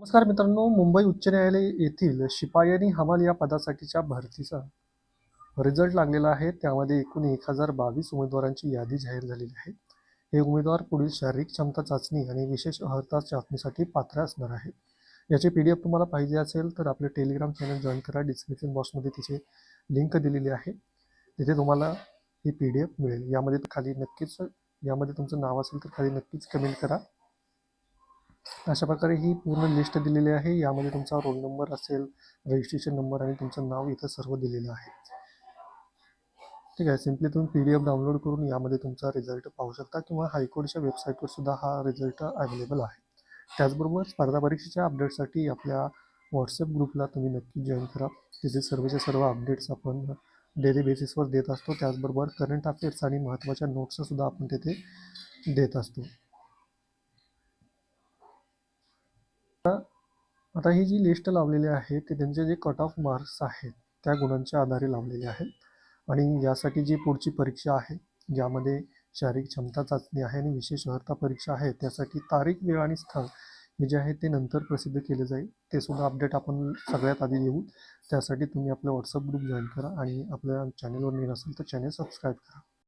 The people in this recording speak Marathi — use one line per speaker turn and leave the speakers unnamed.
नमस्कार मित्रांनो मुंबई उच्च न्यायालय येथील शिपायानी हमाल या पदासाठीच्या भरतीचा रिझल्ट लागलेला आहे. त्यामध्ये एकूण एक हजार बावीस उमेदवारांची यादी जाहीर झालेली आहे. हे उमेदवार पुढील शारीरिक क्षमता चाचणी आणि विशेष अर्हता चाचणीसाठी पात्र असणार आहेत. याची पी डी एफ तुम्हाला पाहिजे असेल तर आपले टेलिग्राम चॅनल जॉईन करा. डिस्क्रिप्शन बॉक्समध्ये तिचे लिंक दिलेली आहे. तिथे तुम्हाला ही पी डी एफ मिळेल. यामध्ये खाली नक्कीच यामध्ये तुमचं नाव असेल तर खाली नक्कीच कमेंट करा. अशा प्रकारे ही पूर्ण लिस्ट दिलेली आहे. यामध्ये तुमचा रोल नंबर असेल रजिस्ट्रेशन नंबर आणि तुमचं नाव इथं सर्व दिलेलं आहे. ठीक आहे. सिम्पली तुम्ही पी डी एफ डाउनलोड करून यामध्ये तुमचा रिझल्ट पाहू शकता किंवा हायकोर्टच्या वेबसाईटवर सुद्धा हा रिझल्ट अवेलेबल आहे. त्याचबरोबर स्पर्धा परीक्षेच्या अपडेटसाठी आपल्या व्हॉट्सअप ग्रुपला तुम्ही नक्की जॉईन करा. तिथे सर्वचे सर्व अपडेट्स आपण डेली बेसिसवर देत असतो. त्याचबरोबर करंट अफेअर्स आणि महत्त्वाच्या नोट्ससुद्धा आपण तिथे देत असतो. आता ही जी लिस्ट लावलेली आहे ते त्यांचे जे कट ऑफ मार्क्स आहेत त्या गुणांच्या आधारे लावलेले आहेत आणि यासाठी जी पुढची परीक्षा आहे ज्यामध्ये शारीरिक क्षमता चाचणी आहे आणि विशेष अर्हता परीक्षा आहे त्यासाठी तारीख वेळ आणि स्थळ हे जे आहे ते नंतर प्रसिद्ध केले जाईल. ते सुद्धा अपडेट आपण सगळ्यात आधी देऊ. त्यासाठी तुम्ही आपलं व्हॉट्सअप ग्रुप जॉईन करा आणि आपल्या चॅनलवर नवीन असेल तर चॅनल सबस्क्राईब करा.